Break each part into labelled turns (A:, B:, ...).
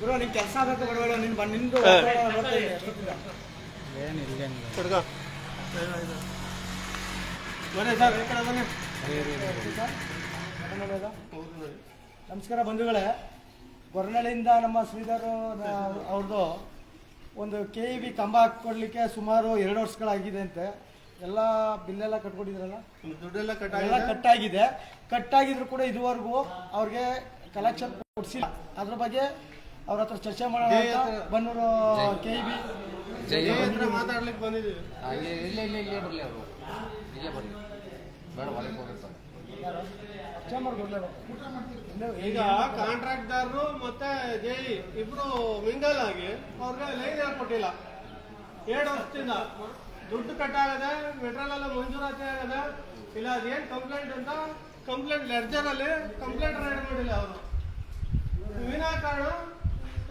A: ಗುರು ನಿನ್ ಕೆಲಸ ಬಡಬೇಡ ನಿನ್ ಬಂದ್ ನಿಂದು.
B: ಹುಡುಗ
A: ಬನ್ನಿ ಸರ್ ಈ ಕಡೆ ಬನ್ನಿ. ನಮಸ್ಕಾರ ಬಂಧುಗಳೇ. ಗೊರನಳ್ಳಿಯಿಂದ ನಮ್ಮ ಶ್ರೀಧರ್ ಅವ್ರದ್ದು ಒಂದು ಕೆ ಇ ಬಿ ಕಂಬ ಹಾಕ್ಕೊಡ್ಲಿಕ್ಕೆ ಸುಮಾರು ಎರಡು ವರ್ಷಗಳಾಗಿದೆ ಅಂತೆ ಎಲ್ಲ ಬಿಲ್ಲೆಲ್ಲ ಕಟ್ಕೊಂಡಿದ್ರಲ್ಲ?
B: ದುಡ್ಡೆಲ್ಲ ಕಟ್
A: ಎಲ್ಲ ಕಟ್ಟಾಗಿದೆ. ಕಟ್ಟಾಗಿದ್ರು ಕೂಡ ಇದುವರೆಗೂ ಅವ್ರಿಗೆ ಕಲೆಕ್ಷನ್ ಕೊಡಿಸಿಲ್ಲ. ಅದ್ರ ಬಗ್ಗೆ ಅವ್ರ ಹತ್ರ ಚರ್ಚೆ ಮಾಡೋಣ ಅಂತ. ಬನ್ನೂರು ಕೆ ಬಿ
B: ಮಾತಾಡ್ಲಿಕ್ಕೆ ಬಂದಿದ್ದೀವಿ.
C: ಹಾಗೆ ಇಲ್ಲೇ ಇಲ್ಲೇ ಇಲ್ಲೇ ಬರಲಿ ಅವರು. ಇಲ್ಲೇ ಬರಲಿ. ಬೇಡ ಹೊರಗೆ ಹೋಗಿರ್ತಾರೆ
B: ಈಗ ಕಾಂಟ್ರಾಕ್ಟ್ದಾರರು ಮತ್ತೆ ಜೈ ಇಬ್ರು ಮಿಂಗಲ್ ಆಗಿ ಅವ್ರಿಗೆ ಲೈನ್ ಕೊಟ್ಟಿಲ್ಲ. ಎರಡು ವರ್ಷದಿಂದ. ದುಡ್ಡು ಕಟ್ಟಾಗದೆ ಮೆಟ್ರಲ್ ಎಲ್ಲ ಮಂಜೂರಾತಿ ಆಗದೆ ಇಲ್ಲ ಅದೇನ್ ಕಂಪ್ಲೇಂಟ್ ಅಂತ ಕಂಪ್ಲೇಂಟ್ ಲೆಡ್ಜರ್ ಅಲ್ಲಿ ಕಂಪ್ಲೇಂಟ್ ರೈಡ್ ಮಾಡಿಲ್ಲ ಅವರು. ವಿನಾಕಾರಣ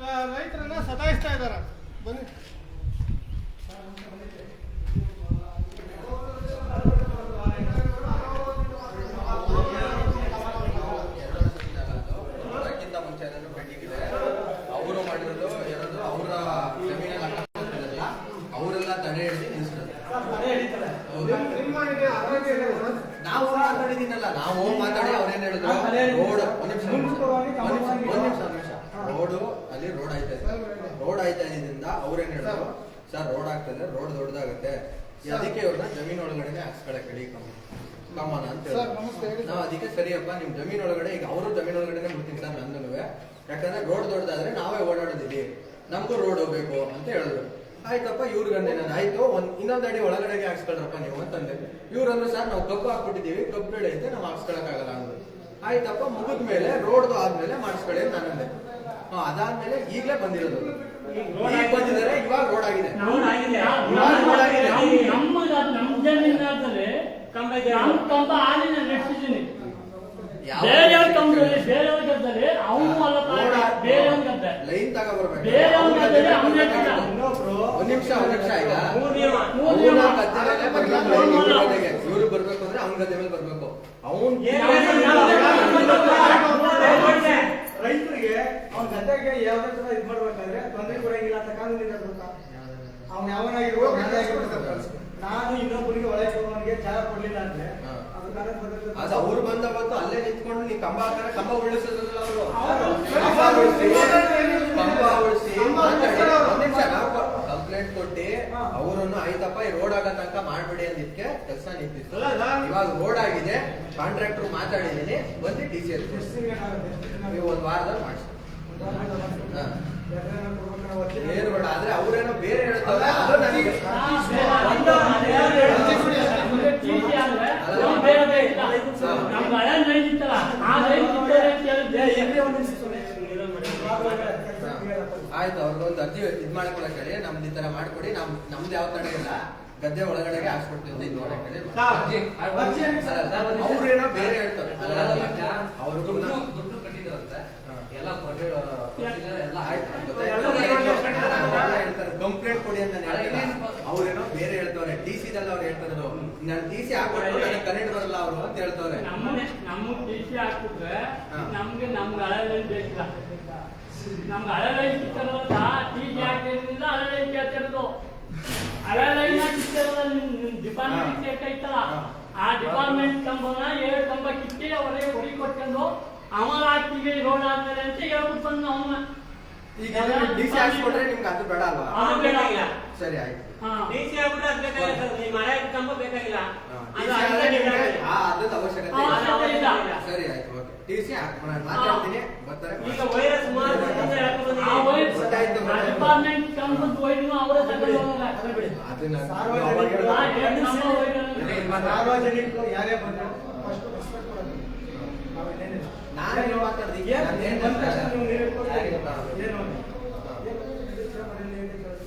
B: ರೈತರನ್ನ ಸತಾಯಿಸ್ತಾ ಇದ್ದಾರೆ. ಬನ್ನಿ
C: ಅದಕ್ಕಿಂತ ಮುಂಚೆ ಏನಾದ್ರು ಪೆಂಡಿಂಗ್ ಇದೆ ಅವರು ಮಾಡಿರೋದು ಯಾರಾದ್ರು ಅವರ ಜಮೀನಲ್ಲಿ ಹಾಕಿರೋದಲ್ಲ ಅವರೆಲ್ಲ ತಡೆ ಹಿಡಿದು ನಿಲ್ಸಿರೋದು ಹೌದು.
B: ನಿಮ್ಮ ಇದೆ ಆರೋಗ್ಯ ಇದೆ ಸರ್.
C: ನಾವು ಮಾತಾಡಿದ್ದೀನಲ್ಲ ನಾವು ಮಾತಾಡಿ ಅವ್ರೇನ್ ಹೇಳಿದ್ರು ರೋಡ್ ಒಂದ್ ನಿಮಿಷ ಒಂದ್ ನಿಮಿಷ ಒಂದ್ ನಿಮಿಷ ಒಂದ್ ನಿಮಿಷ ಒಂದ್ ನಿಮಿಷ ರೋಡು ಅಲ್ಲಿ ರೋಡ್ ಆಯ್ತಾ ಇದೆ. ರೋಡ್ ಆಯ್ತಾ ಇದ್ರಿಂದ ಅವ್ರೇನ್ ಹೇಳಿದ್ರು? ಸರ್ ರೋಡ್ ಆಗ್ತದೆ ರೋಡ್ ದೊಡ್ಡದಾಗುತ್ತೆ. ಅದಕ್ಕೆ ಇವ್ರನ್ನ ಜಮೀನ್ ಒಳಗಡೆ ಹಾಕ್ಸ್ಕೊಳಕ್ ಹೇಳಿ ಕಮ್ಮನ ಅಂತ ಹೇಳಿ. ನಾವು ಅದಕ್ಕೆ ಸರಿಯಪ್ಪ ನಿಮ್ ಜಮೀನ್ ಒಳಗಡೆ ಈಗ ಅವರು ಜಮೀನ್ ಒಳಗಡೆ ಬಿಡ್ತೀನಿ ಸರ್ ನಂದು ಯಾಕಂದ್ರೆ ರೋಡ್ ದೊಡ್ಡದಾದ್ರೆ ನಾವೇ ಓಡಾಡಿದೀವಿ ನಮಗೂ ರೋಡ್ ಹೋಗ್ಬೇಕು ಅಂತ ಹೇಳಿದ್ರು. ಆಯ್ತಪ್ಪ ಇವ್ರಿಗಂದೆ ನಾನು ಆಯ್ತು ಒಂದ್ ಇನ್ನೊಂದ್ ಅಡಿ ಒಳಗಡೆಗೆ ಹಾಕ್ಸ್ಕೊಳ್ರಪ್ಪ ನೀವು ಅಂತಂದೆ. ಇವ್ರಂದ್ರೆ ಸರ್ ನಾವು ಕಬ್ಬು ಹಾಕ್ಬಿಟ್ಟಿದೀವಿ ಕಬ್ಬು ಬೆಳೆ ಐತೆ ನಾವು ಹಾಕ್ಸ್ಕೊಳಕ್ಕಾಗಲ್ಲ ಅಂದ್ರು. ಆಯ್ತಪ್ಪ ಮುಗಿದ ಮೇಲೆ ರೋಡ್ದು ಆದ್ಮೇಲೆ ಮಾಡಿಸ್ಕೊಳ್ಳಿ ಅಂತ ನಾನಂದೆ. ಅದಾದ್ಮೇಲೆ ಈಗಲೇ ಬಂದಿರೋದು. ಈಗ ಬಂದಿದ್ದಾರೆ ಇವಾಗ ರೋಡ್ ಆಗಿದೆ.
D: ನಮ್ಮ ನಮ್ಮ ಜಮೀನಾದಲ್ಲಿ ನಮ್ಮ ಕಂಬ ಹಾಲಿನ ನಡೆಸಿದ್ದೀನಿ
C: ಯಾವ
D: ಬೇರೆಯವ್ರ ಕಂಬದಲ್ಲಿ ಬೇರೆಯವ್ರ ಗದ್ದಲ್ಲಿ ಅವನು ಅಲ್ಲ ಬೇರೆಯವ್ರ ಗದ್ದೆ
C: ಲೈನ್ ತಗೊಬರ್ಬೇಕು.
D: ಬೇರೆಯವ್ರ ಗದ್ದಲ್ಲಿ ಅವ್ನು ಹೇಳ್ತಿದ್ದ.
A: ಇನ್ನೊಬ್ರು
C: ಒಂದ್ ನಿಮಿಷ ಒಂದ್ ಈಗ. ಇವ್ರು ಬರ್ಬೇಕು ಅಂದ್ರೆ ಅವ್ನ ಗದ್ದೆ ಮೇಲೆ ಬರ್ಬೇಕು. ಅವ್ನ್
A: ಗದ್ದೆಗೆ ಯಾವ್ದೇ ತರ ಇದ್ ಮಾಡ್ಬೇಕಾದ್ರೆ ತೊಂದರೆ ಕೊಡಂಗಿಲ್ಲ ಅಂತ ಕಾನೂನಿಂದ ಗೊತ್ತಾ? ಅವ್ನ ಯಾವನಾಗಿರ್ಬೋದು ನಾನೇ ಇನ್ನೊಬ್ಬರಿಗೆ ಒಳಗೆ ಹೋಗೋನಿಗೆ ಜಾಗ ಕೊಡ್ಲಿಲ್ಲ ಅಂದ್ರೆ ಅದು
C: ಅವ್ರು ಬಂದ ಬಂತು ಅಲ್ಲೇ ನಿಂತ್ಕೊಂಡು ನೀ ಕಂಬ ಹಾಕಿದ್ರೆ ಕಂಬ ಉಳಿಸೋದಿಲ್ಲ ಅವರು. ಕಂಬ ಉಳಿಸಿ ಕಂಪ್ಲೇಂಟ್ ಕೊಟ್ಟಿ. ಅವರನ್ನು ಆಯ್ತಪ್ಪ ಈ ರೋಡ್ ಆಗೋ ತನಕ ಮಾಡ್ಬಿಡಿ ಅಂದಿದ್ಕೆ ಕೆಲಸ ನಿಂತಿತ್ತು. ಇವಾಗ ರೋಡ್ ಆಗಿದೆ ಕಾಂಟ್ರಾಕ್ಟರ್ ಮಾತಾಡಿದೀನಿ ಬಂದು ಡಿ ಸಿ?
A: ಎಷ್ಟು
C: ನೀವು ಒಂದ್ ವಾರದಲ್ಲಿ ಮಾಡಿಸಿ ಏನು ಬೇಡ ಆದ್ರೆ ಅವ್ರೇನೋ ಬೇರೆ ಹೇಳ್ತಾರೆ. ಆಯ್ತು ಅವ್ರಿಗೊಂದು ಅರ್ಜಿ ಇದ್ ಮಾಡ್ಕೊಳಕ್ ಹೇಳಿ ನಮ್ದು ಈ ತರ ಮಾಡ್ಕೊಡಿ ನಮ್ ನಮ್ದು ಯಾವ ತಡೆ ಇಲ್ಲ ಗದ್ದೆ ಒಳಗಡೆಗೆ ಹಾಕ್ಸ್ಬಿಡ್ತೀವಿ ಅಂತ ಇದ್ ಸರ್ ಹೇಳಿ
A: ಅರ್ಜಿ ಏನ್ ಸರ್?
C: ಅವ್ರೇನೋ ಬೇರೆ ಹೇಳ್ತಾರೆ ಅವ್ರು
E: ದುಡ್ಡು ದುಡ್ಡು ಕಟ್ಟಿದ್ರಂತೆ ಎಲ್ಲ ಪ್ರೊಸೀಜರ್ ಎಲ್ಲ ಆಯ್ತು
C: ಕಂಪ್ಲೇಂಟ್ ಕೊಡಿ ಅಂತ ನಾನು ಹೇಳಿಲ್ಲ. ಅವ್ರೇನೋ ಬೇರೆ ಹೇಳ್ತವ್ರೆ ಅವ್ರು ನಾನು ಟಿ ಸಿ ಹಾಕೊಂಡು ನನಗೆ ಕರೆಂಟ್ ಬರಲ್ಲ ಅವರು ಅಂತ ಹೇಳ್ತವ್ರೆ
D: ನಮ್ಮನೆ ನಮಗೆ ಟಿ ಸಿ ಹಾಕ್ಬಿಟ್ರೆ. ನಮ್ಗೆ ನಮ್ಗೆ ಹಳೆ ಲೈನ್ ಬೇಕಿಲ್ಲ. ನಮ್ಗೆ ಹಳೆ ಲೈನ್ ಟಿ ಸಿ ಹಾಕಿದ್ರಿಂದ ಹಳೆ ಲೈನ್ ಕೇಳ್ತಿರೋದು ಹಳೆ ಲೈನ್ ಕಿತ್ತಿರೋದ ನಿಮ್ ನಿಮ್ ಡಿಪಾರ್ಟ್ಮೆಂಟ್
C: ಹಾ.
D: ಆ ಡಿಪಾರ್ಟ್ಮೆಂಟ್ ಕಂಬನ ಏಳು ಕಂಬ ಕಿತ್ತಿ ಅವರೇ ಹುಡಿ ಕೊಟ್ಕೊಂಡು ಹಾಕ್ತೀವಿ ರೋಡ್ ಆಗ್ತಾರೆ ಅಂತ ಹೇಳ್ಬಿಟ್ಟು ಬಂದು ಅವನ.
C: ಈಗ ಡಿ ಸಿ ಹಾಕ್ಸ್ಕೊಟ್ರೆ ನಿಮ್ಗೆ ಅದು ಬೇಡ ಅಲ್ವಾ? ಸರಿ ಆಯ್ತು.
F: ಡಿಸಿ ಆಗ್ಬಿಟ್ರೆ ಅದ್ ಬೇಕಾಗಿಲ್ಲ ಸರ್. ಕಂಬ ಬೇಕಾಗಿಲ್ಲ ಅದು ಅಲ್ಲೇ
C: ಅದ್ರದ್ದು ಅವಶ್ಯಕತೆ ಇಲ್ಲ.
D: ಅವಶ್ಯಕತೆ ಇಲ್ಲ.
C: ಸರಿ ಆಯ್ತು ಓಕೆ ಟಿ ಸಿ ಮಾತಾಡ್ತೀನಿ ಬರ್ತಾರೆ
F: ಈಗ ವೈರಸ್ ಸುಮಾರು
D: ಆ ವೈರಸ್
C: ಗೊತ್ತಾಯ್ತು,
D: ಆ
C: ಗೊತ್ತಾಯ್ತು.
D: ಡಿಪಾರ್ಟ್ಮೆಂಟ್ ಕಂಬದ ಅವರೇ ತಗೊಂಡು ಹೋಗೋಲ್ಲ.
A: ಅದನ್ನ ಸಾರ್ವಜನಿಕರು ಯಾರೇ ಬಂದ್ರು ಫಸ್ಟ್ ರೆಸ್ಪೆಕ್ಟ್ ಕೊಡೋದು ನಾವು
C: ನಾನೇನು ಮಾತಾಡ್ದೆ?
A: ಏನು?
C: ನಾನು ಏನು
A: ಬಂದ ತಕ್ಷಣ ನೀವು ನೀರು ಇಟ್ಕೊಳ್ತೀರಿ. ಏನು?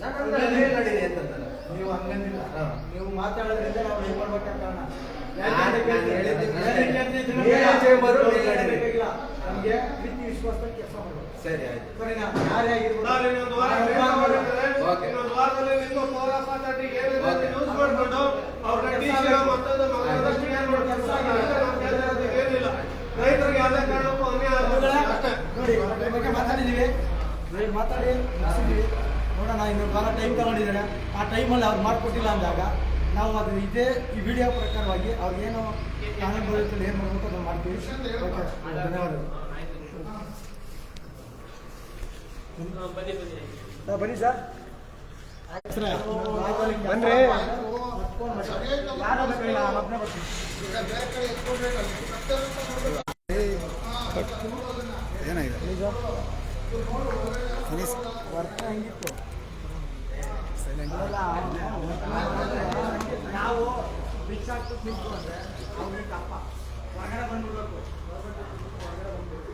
C: ನಾನು ಅಂದ್ರೆ ಅದೇ ನಡೀರಿ ಅಂತಂದಲ್ಲ.
A: ನೀವು ಹಂಗಂದಿಲ್ಲ. ನೀವು ಮಾತಾಡೋದ್ರಿಂದ ನಾವು ಏನ್ ಮಾಡ್ಬೇಕಾದ ಕಾರಣ. ನಮ್ಗೆ ಪ್ರೀತಿ ಕೆಲಸ ಮಾಡಬೇಕು.
C: ಸರಿ ಆಯ್ತು.
A: ಸರಿನಾ? ಯಾರೇ
B: ರೈತರಿಗೆ ಯಾವುದೇ ಕಾರಣಕ್ಕೂ ಅನ್ಯಾಯ
A: ಬಂಧುಗಳೇ,
B: ಆಗಲ್ಲ.
A: ನೋಡಿ ಮಾತಾಡಿದೀವಿ ಮಾತಾಡಿ ನೋಡೋಣ ಇನ್ನೊಂದು ವಾರ ಟೈಮ್ ತಗೊಂಡಿದ್ದಾರೆ. ಆ ಟೈಮಲ್ಲಿ ಅವ್ರು ಮಾಡಿಕೊಟ್ಟಿಲ್ಲ ಅಂದಾಗ ನಾವು ಅದು ಇದೇ ಈ ವಿಡಿಯೋ ಪ್ರಕಾರವಾಗಿ ಅವ್ರಿಗೇನು ಕಾನೂನು ಬರುತ್ತೆ ಏನು ಮಾಡಬೇಕು ಅದನ್ನು ಮಾಡ್ತೀವಿ. ಓಕೆ ಧನ್ಯವಾದಗಳು.
F: ಬನ್ನಿ
A: ಸರ್, ಬನ್ರಿ.
G: ಏನಾಗಿದೆ?
A: ವರ್ಕ್ ಹೆಂಗಿತ್ತು ಅಲ್ಲ, ನಾವು ಭಿಕ್ಷಾಕ್ತು ನಿಂತು ಅಂದ್ರೆ ಅವ್ರಿಗೆ ಕಪ್ಪ ಹೊರಗಡೆ ಬಂದ್ಬಿಡ್ಬೇಕು ಹೊರಗಡೆ ಬಂದ್ಬಿಟ್ಟು